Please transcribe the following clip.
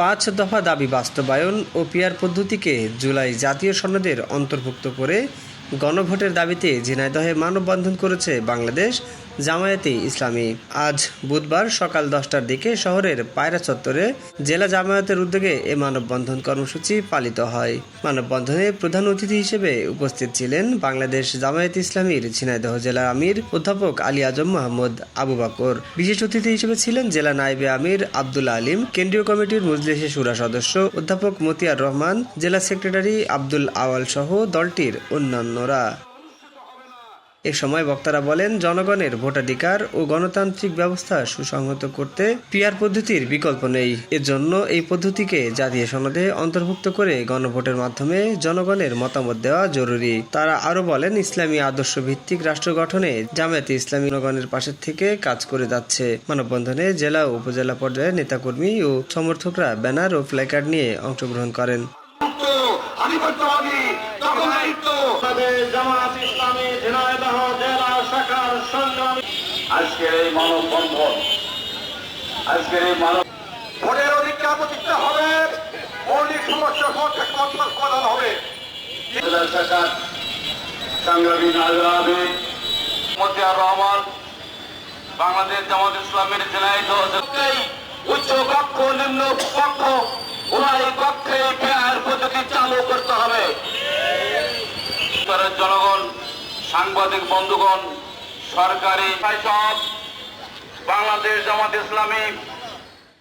পাঁচ দফা দাবি বাস্তবায়ন ও পিয়ার পদ্ধতিকে জুলাই জাতীয় সনদের অন্তর্ভুক্ত করে গণভোটের দাবিতে ঝিনাইদহে মানববন্ধন করেছে বাংলাদেশ জামায়াতে ইসলামী। আজ বুধবার সকাল দশটার দিকে শহরের পায়রা চত্বরে জেলা জামায়াতের উদ্যোগে এ মানববন্ধন কর্মসূচি পালিত হয়। মানববন্ধনে প্রধান অতিথি হিসেবে উপস্থিত ছিলেন বাংলাদেশ জামায়াত ইসলামীর ঝিনাইদহ জেলার আমির অধ্যাপক আলী আজম মাহমুদ আবু বাকর। বিশেষ অতিথি হিসেবে ছিলেন জেলা নায়েবে আমির আব্দুল আলিম, কেন্দ্রীয় কমিটির মজলিসে সুরা সদস্য অধ্যাপক মতিয়ার রহমান, জেলা সেক্রেটারি আব্দুল আওয়াল সহ দলটির অন্যান্যরা। এ সময় বক্তারা বলেন জনগণের ভোটাধিকার ও গণতান্ত্রিক ব্যবস্থা সুসংহত করতে পিয়ার পদ্ধতির বিকল্প নেই। এজন্য এই পদ্ধতিকে জাতীয় সনদে অন্তর্ভুক্ত করে গণভোটের মাধ্যমে জনগণের মতামত দেওয়া জরুরি। তারা আরও বলেন ইসলামী আদর্শ ভিত্তিক রাষ্ট্র গঠনে জামায়াতে ইসলামী জনগণের পাশে থেকে কাজ করে যাচ্ছে। মানববন্ধনে জেলা ও উপজেলা পর্যায়ে নেতাকর্মী ও সমর্থকরা ব্যানার ও প্ল্যাকার্ড নিয়ে অংশগ্রহণ করেন। ইসলামী আজকের এই মানববন্ধন, আজকের এই মানব ভোটের অধিকার প্রতিষ্ঠা হবে, মৌলিক সমস্যা সমাধান বাংলাদেশ জামাত ইসলামের উচ্চ কক্ষ, নিম্ন কক্ষ, উভয় পেয়ার পদ্ধতি চালু করতে হবে। জনগণ, সাংবাদিক বন্ধুগণ সরকারি বাংলাদেশ জামাত ইসলামী